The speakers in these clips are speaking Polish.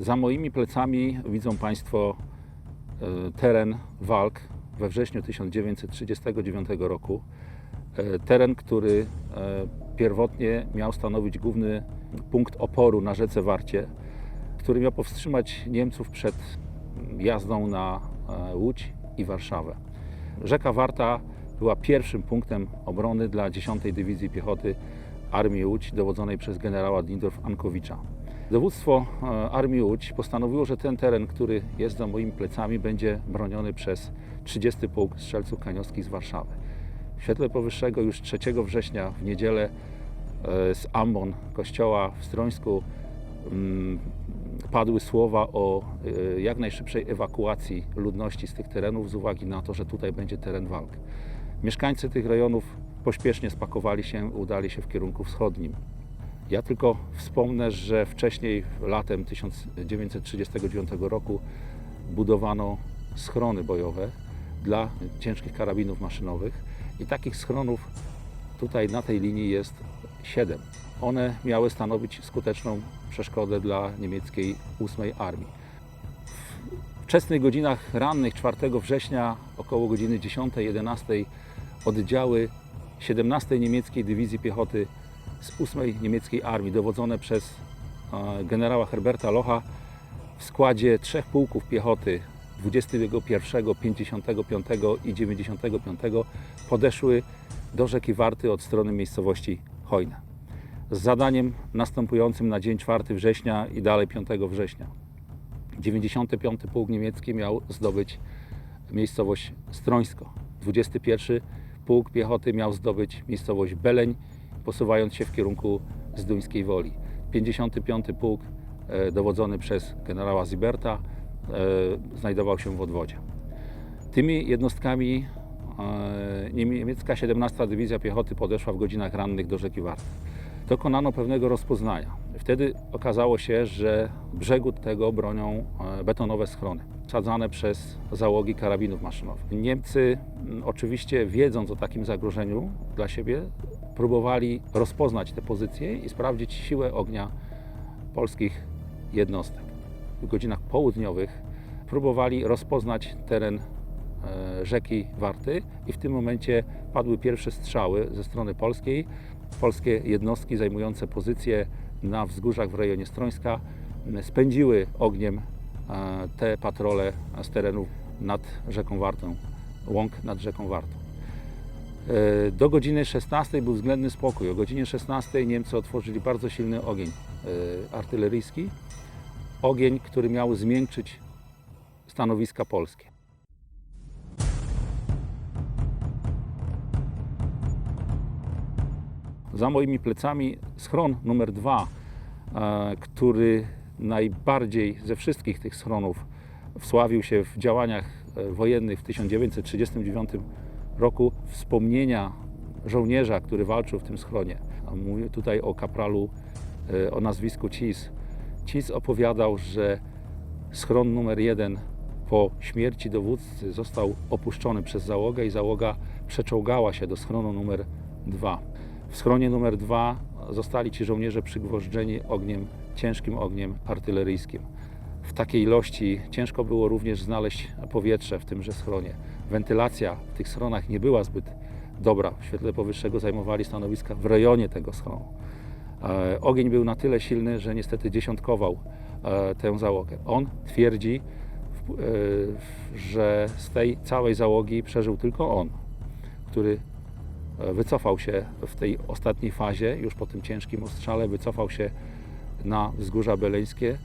Za moimi plecami widzą Państwo e, teren walk we wrześniu 1939 roku. E, Teren, który e, pierwotnie miał stanowić główny punkt oporu na rzece Warcie, który miał powstrzymać Niemców przed jazdą na Łódź i Warszawę. Rzeka Warta była pierwszym punktem obrony dla 10 Dywizji Piechoty Armii Łódź dowodzonej przez generała Dindorf-Ankowicza. Dowództwo e, Armii Łódź postanowiło, że ten teren, który jest za moimi plecami, będzie broniony przez 30 Pułk Strzelców Kaniowskich z Warszawy. W świetle powyższego już 3 września w niedzielę e, z ambon kościoła w Strońsku mm, padły słowa o e, jak najszybszej ewakuacji ludności z tych terenów z uwagi na to, że tutaj będzie teren walk. Mieszkańcy tych rejonów pośpiesznie spakowali się udali się w kierunku wschodnim. Ja tylko wspomnę, że wcześniej, latem 1939 roku, budowano schrony bojowe dla ciężkich karabinów maszynowych i takich schronów tutaj na tej linii jest siedem. One miały stanowić skuteczną przeszkodę dla niemieckiej 8 Armii. W wczesnych godzinach rannych 4 września, około godziny 10-11, oddziały 17 niemieckiej dywizji piechoty z 8 niemieckiej armii, dowodzone przez e, generała Herberta Locha w składzie trzech pułków piechoty 21, 55 i 95 podeszły do rzeki Warty od strony miejscowości Hojna z zadaniem następującym na dzień 4 września i dalej 5 września. 95 Pułk Niemiecki miał zdobyć miejscowość Strońsko. 21 Pułk Piechoty miał zdobyć miejscowość Beleń, posuwając się w kierunku Zduńskiej Woli. 55 Pułk, e, dowodzony przez generała Ziberta, e, znajdował się w odwodzie. Tymi jednostkami e, niemiecka 17 Dywizja Piechoty podeszła w godzinach rannych do rzeki Warty. Dokonano pewnego rozpoznania. Wtedy okazało się, że brzegu tego bronią betonowe schrony, sadzane przez załogi karabinów maszynowych. Niemcy, oczywiście wiedząc o takim zagrożeniu dla siebie, próbowali rozpoznać te pozycje i sprawdzić siłę ognia polskich jednostek. W godzinach południowych próbowali rozpoznać teren e, rzeki Warty i w tym momencie padły pierwsze strzały ze strony polskiej. Polskie jednostki zajmujące pozycje na wzgórzach w rejonie Strońska spędziły ogniem e, te patrole z terenów nad rzeką Wartą, łąk nad rzeką Wartą. E, Do godziny 16 był względny spokój. O godzinie 16 Niemcy otworzyli bardzo silny ogień e, artyleryjski. Ogień, który miał zmiękczyć stanowiska polskie. Za moimi plecami schron numer dwa, e, który najbardziej ze wszystkich tych schronów wsławił się w działaniach wojennych w 1939 roku. Wspomnienia żołnierza, który walczył w tym schronie. Mówię tutaj o kapralu e, o nazwisku Cis. Cis opowiadał, że schron numer jeden po śmierci dowódcy został opuszczony przez załogę i załoga przeczołgała się do schronu numer dwa. W schronie numer dwa zostali ci żołnierze przygwożdżeni ogniem, ciężkim ogniem artyleryjskim. W takiej ilości ciężko było również znaleźć powietrze w tymże schronie. Wentylacja w tych schronach nie była zbyt dobra. W świetle powyższego zajmowali stanowiska w rejonie tego schronu. E, Ogień był na tyle silny, że niestety dziesiątkował e, tę załogę. On twierdzi, e, że z tej całej załogi przeżył tylko on, który e, wycofał się w tej ostatniej fazie, już po tym ciężkim ostrzale, wycofał się na wzgórza beleńskie,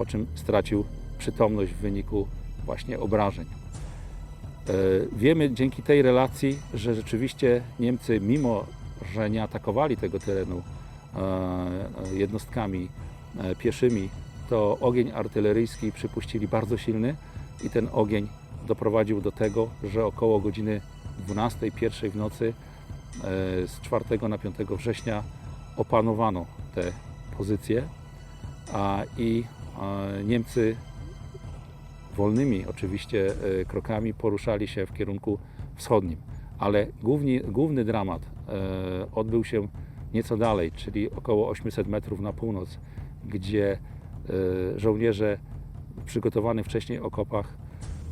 po czym stracił przytomność w wyniku właśnie obrażeń. E, Wiemy dzięki tej relacji, że rzeczywiście Niemcy, mimo że nie atakowali tego terenu e, jednostkami e, pieszymi, to ogień artyleryjski przypuścili bardzo silny i ten ogień doprowadził do tego, że około godziny 12, pierwszej w nocy z 4 na 5 września opanowano te pozycje a, i Niemcy wolnymi oczywiście e, krokami poruszali się w kierunku wschodnim. Ale główni, główny dramat e, odbył się nieco dalej, czyli około 800 metrów na północ, gdzie e, żołnierze w przygotowanych wcześniej okopach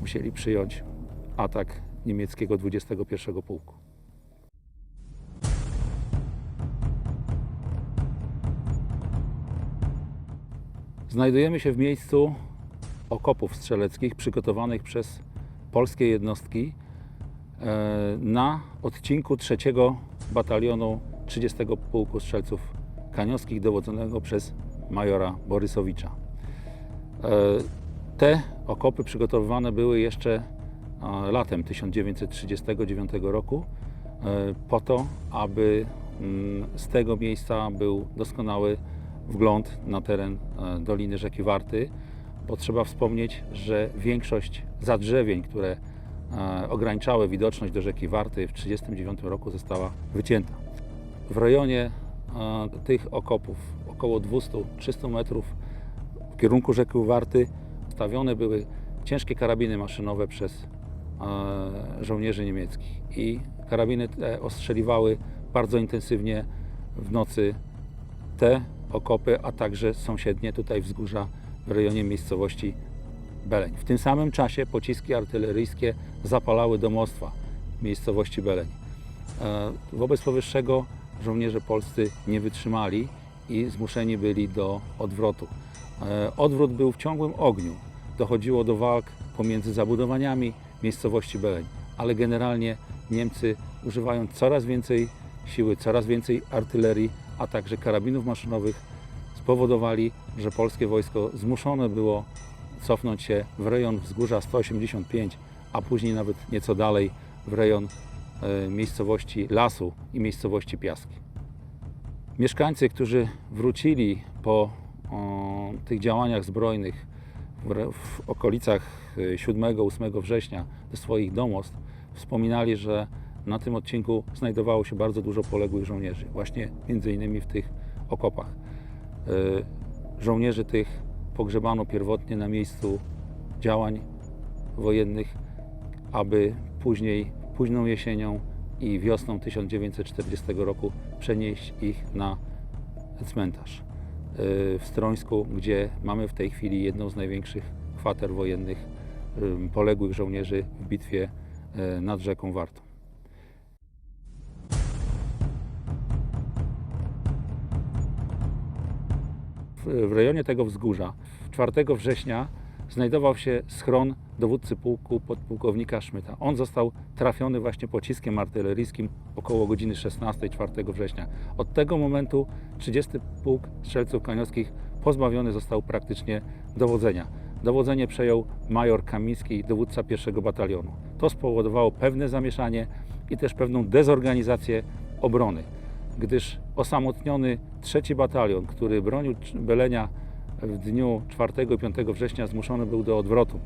musieli przyjąć atak niemieckiego 21 Pułku. Znajdujemy się w miejscu okopów strzeleckich przygotowanych przez polskie jednostki e, na odcinku 3 Batalionu 30 Pułku Strzelców Kaniowskich dowodzonego przez majora Borysowicza. E, Te okopy przygotowywane były jeszcze latem 1939 roku e, po to, aby mm, z tego miejsca był doskonały wgląd na teren e, Doliny Rzeki Warty, bo trzeba wspomnieć, że większość zadrzewień, które e, ograniczały widoczność do rzeki Warty w 1939 roku została wycięta. W rejonie e, tych okopów, około 200-300 metrów w kierunku rzeki Warty, stawione były ciężkie karabiny maszynowe przez żołnierzy niemieckich. I karabiny te ostrzeliwały bardzo intensywnie w nocy te okopy, a także sąsiednie tutaj wzgórza w rejonie miejscowości Beleń. W tym samym czasie pociski artyleryjskie zapalały domostwa miejscowości Beleń. E, Wobec powyższego żołnierze polscy nie wytrzymali i zmuszeni byli do odwrotu. E, Odwrót był w ciągłym ogniu. Dochodziło do walk pomiędzy zabudowaniami miejscowości Beleń, ale generalnie Niemcy używając coraz więcej siły, coraz więcej artylerii, a także karabinów maszynowych spowodowali, że polskie wojsko zmuszone było cofnąć się w rejon wzgórza 185, a później nawet nieco dalej w rejon e, miejscowości Lasu i miejscowości Piaski. Mieszkańcy, którzy wrócili po o, tych działaniach zbrojnych w, w okolicach e, 7-8 września do swoich domostw, wspominali, że na tym odcinku znajdowało się bardzo dużo poległych żołnierzy, właśnie między innymi w tych okopach. E, Żołnierzy tych pogrzebano pierwotnie na miejscu działań wojennych, aby później, późną jesienią i wiosną 1940 roku przenieść ich na cmentarz e, w Strońsku, gdzie mamy w tej chwili jedną z największych kwater wojennych em, poległych żołnierzy w bitwie e, nad rzeką Wartą. W rejonie tego wzgórza 4 września znajdował się schron dowódcy pułku podpułkownika Szmyta. On został trafiony właśnie pociskiem artyleryjskim około godziny 16 4 września. Od tego momentu 30 Pułk Strzelców Kaniowskich pozbawiony został praktycznie dowodzenia. Dowodzenie przejął major Kamiński, dowódca pierwszego batalionu. To spowodowało pewne zamieszanie i też pewną dezorganizację obrony gdyż osamotniony trzeci batalion, który bronił Belenia w dniu 4 i 5 września zmuszony był do odwrotu.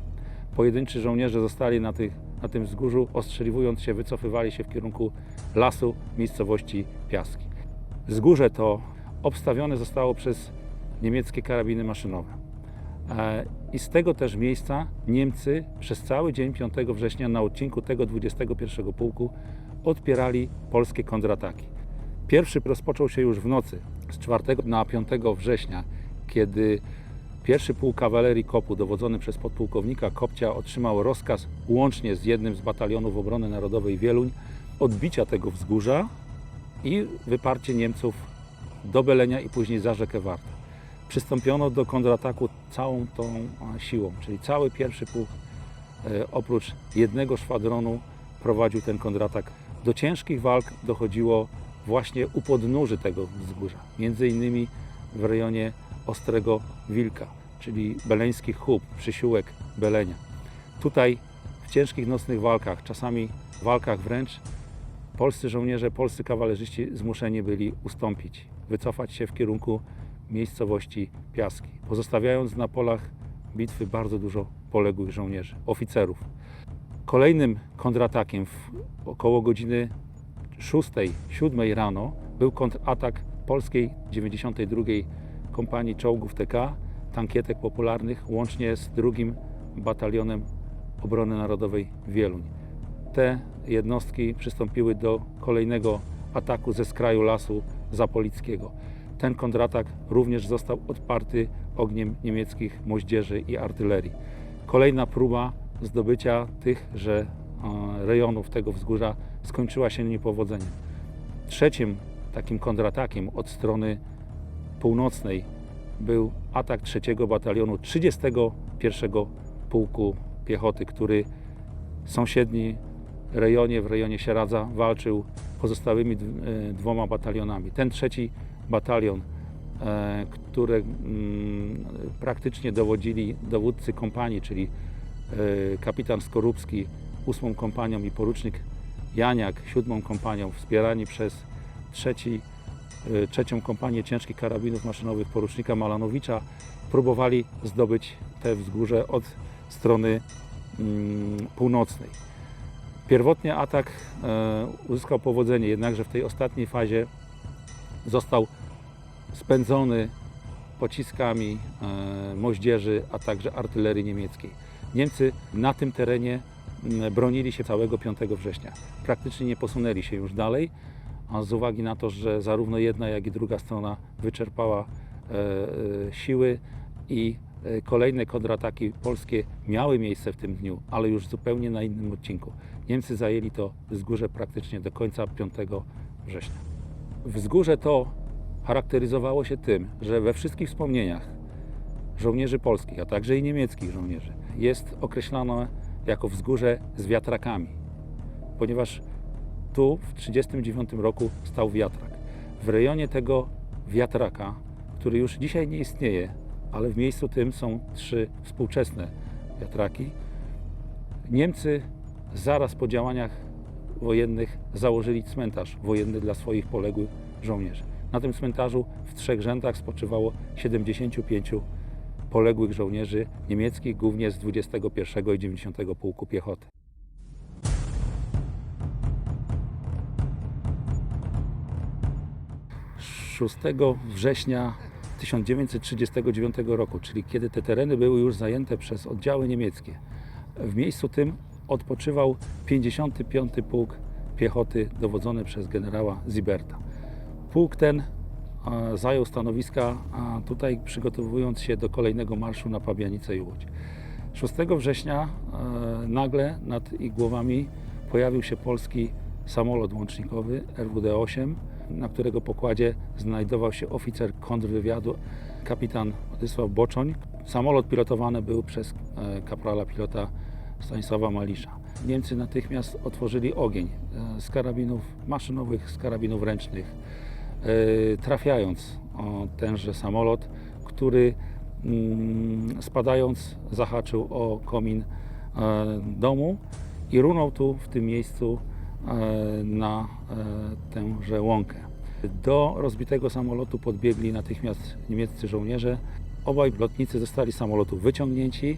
Pojedynczy żołnierze zostali na, tych, na tym wzgórzu, ostrzeliwując się, wycofywali się w kierunku lasu miejscowości Piaski. Wzgórze to obstawione zostało przez niemieckie karabiny maszynowe. E, I z tego też miejsca Niemcy przez cały dzień 5 września na odcinku tego 21 pułku odpierali polskie kontrataki. Pierwszy rozpoczął się już w nocy z 4 na 5 września, kiedy pierwszy pułk kawalerii Kopu, dowodzony przez podpułkownika Kopcia, otrzymał rozkaz łącznie z jednym z batalionów obrony narodowej Wieluń odbicia tego wzgórza i wyparcie Niemców do Belenia i później za rzekę Wartę. Przystąpiono do kontrataku całą tą siłą, czyli cały pierwszy pułk e, oprócz jednego szwadronu prowadził ten kontratak. Do ciężkich walk dochodziło właśnie u podnóży tego wzgórza, między innymi w rejonie Ostrego Wilka, czyli beleński chub, przysiółek Belenia. Tutaj w ciężkich nocnych walkach, czasami walkach wręcz, polscy żołnierze, polscy kawalerzyści zmuszeni byli ustąpić, wycofać się w kierunku miejscowości Piaski, pozostawiając na polach bitwy bardzo dużo poległych żołnierzy, oficerów. Kolejnym kontratakiem w około godziny 6-7 rano był kontratak polskiej 92 kompanii czołgów TK, tankietek popularnych, łącznie z drugim batalionem obrony narodowej Wieluń. Te jednostki przystąpiły do kolejnego ataku ze skraju lasu zapolickiego. ten kontratak również został odparty ogniem niemieckich moździerzy i artylerii. Kolejna próba zdobycia tychże rejonów tego wzgórza skończyła się niepowodzeniem. Trzecim takim kontratakiem od strony północnej był atak 3 batalionu 31 Pułku Piechoty, który w sąsiednim rejonie, w rejonie Sieradza walczył pozostałymi e, dwoma batalionami. Ten trzeci batalion, e, które mm, praktycznie dowodzili dowódcy kompanii, czyli e, kapitan Skorupski ósmą kompanią i porucznik Janiak siódmą kompanią, wspierani przez trzeci, e, trzecią kompanię ciężkich karabinów maszynowych porucznika Malanowicza, próbowali zdobyć te wzgórze od strony mm, północnej. Pierwotnie atak e, uzyskał powodzenie, jednakże w tej ostatniej fazie został spędzony pociskami e, moździerzy, a także artylerii niemieckiej. Niemcy na tym terenie bronili się całego 5 września. Praktycznie nie posunęli się już dalej, a z uwagi na to, że zarówno jedna, jak i druga strona wyczerpała e, e, siły i e, kolejne kontrataki polskie miały miejsce w tym dniu, ale już zupełnie na innym odcinku. Niemcy zajęli to wzgórze praktycznie do końca 5 września. Wzgórze to charakteryzowało się tym, że we wszystkich wspomnieniach żołnierzy polskich, a także i niemieckich żołnierzy jest określane jako wzgórze z wiatrakami, ponieważ tu w 1939 roku stał wiatrak. W rejonie tego wiatraka, który już dzisiaj nie istnieje, ale w miejscu tym są trzy współczesne wiatraki, Niemcy zaraz po działaniach wojennych założyli cmentarz wojenny dla swoich poległych żołnierzy. Na tym cmentarzu w trzech rzędach spoczywało 75 poległych żołnierzy niemieckich, głównie z 21 i 90 Pułku Piechoty. Szóstego września 1939 roku, czyli kiedy te tereny były już zajęte przez oddziały niemieckie, w miejscu tym odpoczywał 55 Pułk Piechoty dowodzony przez generała Ziberta. Pułk ten zajął stanowiska tutaj przygotowując się do kolejnego marszu na Pabianicę i Łódź. 6 września e, nagle nad ich głowami pojawił się polski samolot łącznikowy RWD-8, na którego pokładzie znajdował się oficer kontrwywiadu kapitan Władysław Boczoń. Samolot pilotowany był przez e, kaprala pilota Stanisława Malisza. Niemcy natychmiast otworzyli ogień e, z karabinów maszynowych, z karabinów ręcznych, trafiając o tenże samolot, który mm, spadając zahaczył o komin e, domu i runął tu w tym miejscu e, na e, tęże łąkę. Do rozbitego samolotu podbiegli natychmiast niemieccy żołnierze. Obaj lotnicy zostali z samolotu wyciągnięci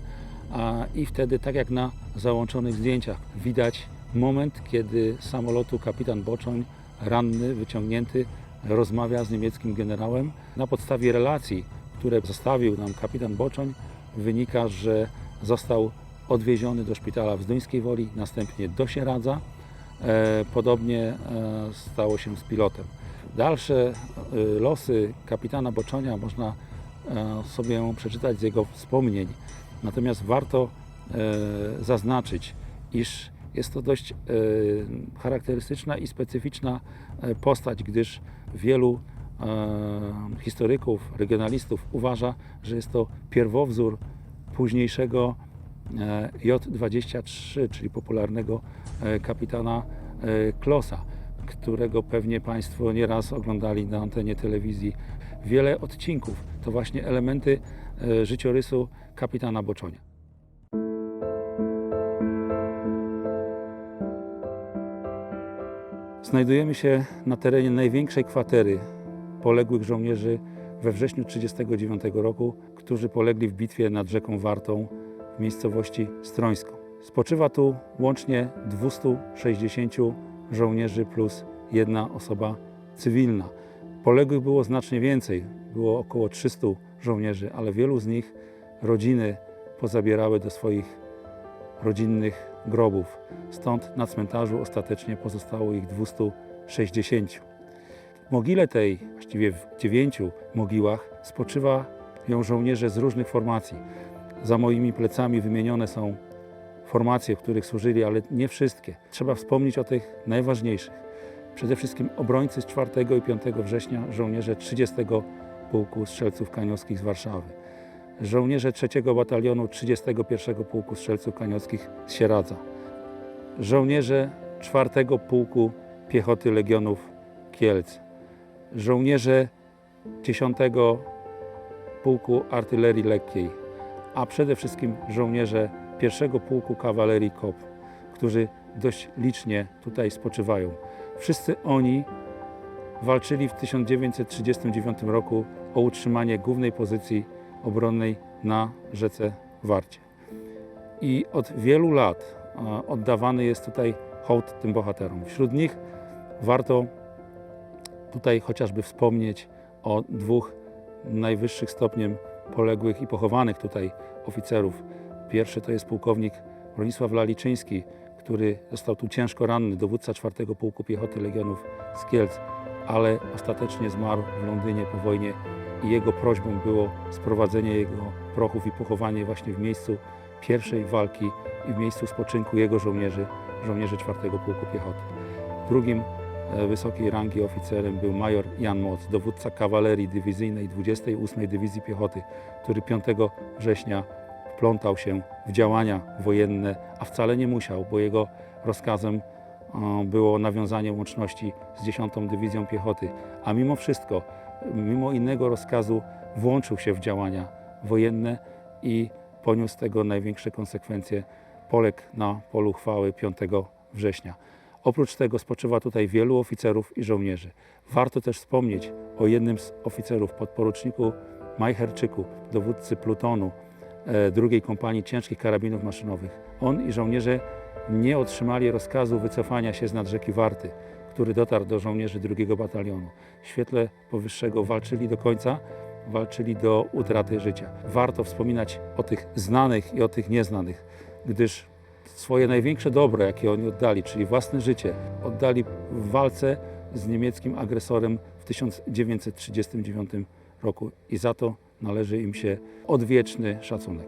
i wtedy, tak jak na załączonych zdjęciach, widać moment, kiedy samolotu kapitan Boczoń, ranny, wyciągnięty, rozmawia z niemieckim generałem. Na podstawie relacji, które zostawił nam kapitan Boczoń, wynika, że został odwieziony do szpitala w Zduńskiej Woli, następnie do Sieradza. E, Podobnie e, stało się z pilotem. Dalsze e, losy kapitana Boczonia można sobie przeczytać z jego wspomnień. Natomiast warto zaznaczyć, iż jest to dość e, charakterystyczna i specyficzna e, postać, gdyż wielu e, historyków, regionalistów uważa, że jest to pierwowzór późniejszego e, J-23, czyli popularnego kapitana Klosa, którego pewnie Państwo nieraz oglądali na antenie telewizji. Wiele odcinków to właśnie elementy życiorysu kapitana Boczonia. Znajdujemy się na terenie największej kwatery poległych żołnierzy we wrześniu 1939 roku, którzy polegli w bitwie nad rzeką Wartą w miejscowości Strońską. Spoczywa tu łącznie 260 żołnierzy plus jedna osoba cywilna. Poległych było znacznie więcej, było około 300 żołnierzy, ale wielu z nich rodziny pozabierały do swoich rodzinnych grobów. Stąd na cmentarzu ostatecznie pozostało ich 260. W mogile tej, właściwie w dziewięciu mogiłach, spoczywają żołnierze z różnych formacji. Za moimi plecami wymienione są formacje, w których służyli, ale nie wszystkie. Trzeba wspomnieć o tych najważniejszych. Przede wszystkim obrońcy z 4 i 5 września, żołnierze 30 Pułku Strzelców Kaniowskich z Warszawy, żołnierze 3 Batalionu 31 Pułku Strzelców Kaniowskich z Sieradza, żołnierze 4 Pułku Piechoty Legionów Kielc, żołnierze 10 Pułku Artylerii Lekkiej, a przede wszystkim żołnierze 1 Pułku Kawalerii KOP, którzy dość licznie tutaj spoczywają. Wszyscy oni walczyli w 1939 roku o utrzymanie głównej pozycji obronnej na rzece Warcie. I od wielu lat oddawany jest tutaj hołd tym bohaterom. Wśród nich warto tutaj chociażby wspomnieć o dwóch najwyższych stopniem poległych i pochowanych tutaj oficerów. Pierwszy to jest pułkownik Bronisław Laliczyński, który został tu ciężko ranny, dowódca 4 Pułku Piechoty Legionów z Kielc, ale ostatecznie zmarł w Londynie po wojnie i jego prośbą było sprowadzenie jego prochów i pochowanie właśnie w miejscu pierwszej walki i w miejscu spoczynku jego żołnierzy, żołnierzy 4 Pułku Piechoty. Drugim e, wysokiej rangi oficerem był major Jan Moc, dowódca kawalerii dywizyjnej 28 Dywizji Piechoty, który 5 września wplątał się w działania wojenne, a wcale nie musiał, bo jego rozkazem e, było nawiązanie łączności z 10 Dywizją Piechoty, a mimo wszystko, mimo innego rozkazu włączył się w działania wojenne i poniósł tego największe konsekwencje, poległ na polu chwały 5 września. Oprócz tego spoczywa tutaj wielu oficerów i żołnierzy. Warto też wspomnieć o jednym z oficerów, podporuczniku Majcherczyku, dowódcy plutonu e, drugiej kompanii ciężkich karabinów maszynowych. On i żołnierze nie otrzymali rozkazu wycofania się z nad rzeki Warty, który dotarł do żołnierzy drugiego batalionu. W świetle powyższego walczyli do końca, walczyli do utraty życia. Warto wspominać o tych znanych i o tych nieznanych, gdyż swoje największe dobro, jakie oni oddali, czyli własne życie, oddali w walce z niemieckim agresorem w 1939 roku i za to należy im się odwieczny szacunek.